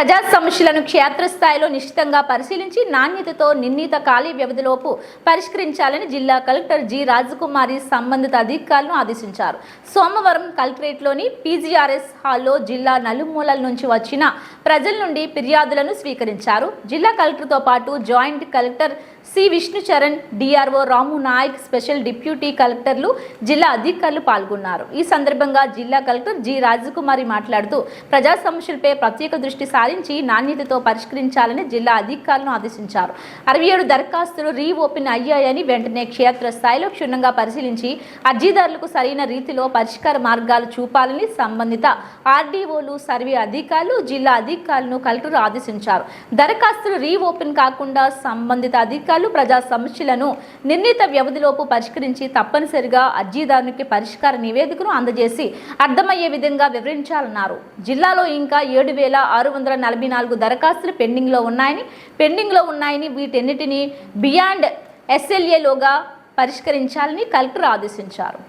ప్రజా సమస్యలను క్షేత్రస్థాయిలో నిశ్చితంగా పరిశీలించి నాణ్యతతో నిర్ణీత ఖాళీ వ్యవధిలోపు పరిష్కరించాలని జిల్లా కలెక్టర్ జి రాజకుమారి సంబంధిత అధికారులను ఆదేశించారు. సోమవారం కలెక్టరేట్లోని పీజీఆర్ఎస్ హాల్లో జిల్లా నలుమూలల నుంచి వచ్చిన ప్రజల నుండి ఫిర్యాదులను స్వీకరించారు. జిల్లా కలెక్టర్తో పాటు joint collector C Vishnucharan DRO Ramu Nayak special deputy కలెక్టర్లు జిల్లా అధికారులు పాల్గొన్నారు. ఈ సందర్భంగా జిల్లా కలెక్టర్ జి రాజకుమారి మాట్లాడుతూ ప్రజా సమస్యలపై ప్రత్యేక దృష్టి సారి సాధించి నాణ్యతతో పరిష్కరించాలని జిల్లా అధికారులను ఆదేశించారు. అరవై ఏడు దరఖాస్తులు రీఓపెన్ అయ్యాయని వెంటనే క్షేత్ర స్థాయిలో క్షుణ్ణంగా పరిశీలించి అర్జీదారులకు సరైన రీతిలో పరిష్కార మార్గాలు చూపాలని సంబంధిత ఆర్డీఓలు సర్వే అధికారులు జిల్లా అధికారులను కలెక్టర్ ఆదేశించారు. దరఖాస్తులు రీఓపెన్ కాకుండా సంబంధిత అధికారులు ప్రజా సమస్యలను నిర్ణీత వ్యవధిలోపు పరిష్కరించి తప్పనిసరిగా అర్జీదారునికి పరిష్కార నివేదికను అందజేసి అర్థమయ్యే విధంగా వివరించాలన్నారు. జిల్లాలో ఇంకా ఏడు వేల ఆరు వందల నలభై నాలుగు దరఖాస్తులు పెండింగ్లో ఉన్నాయని పెండింగ్లో ఉన్నాయని వీటన్నిటిని బియాండ్ ఎస్ఎల్ఏలోగా పరిష్కరించాలని కలెక్టర్ ఆదేశించారు.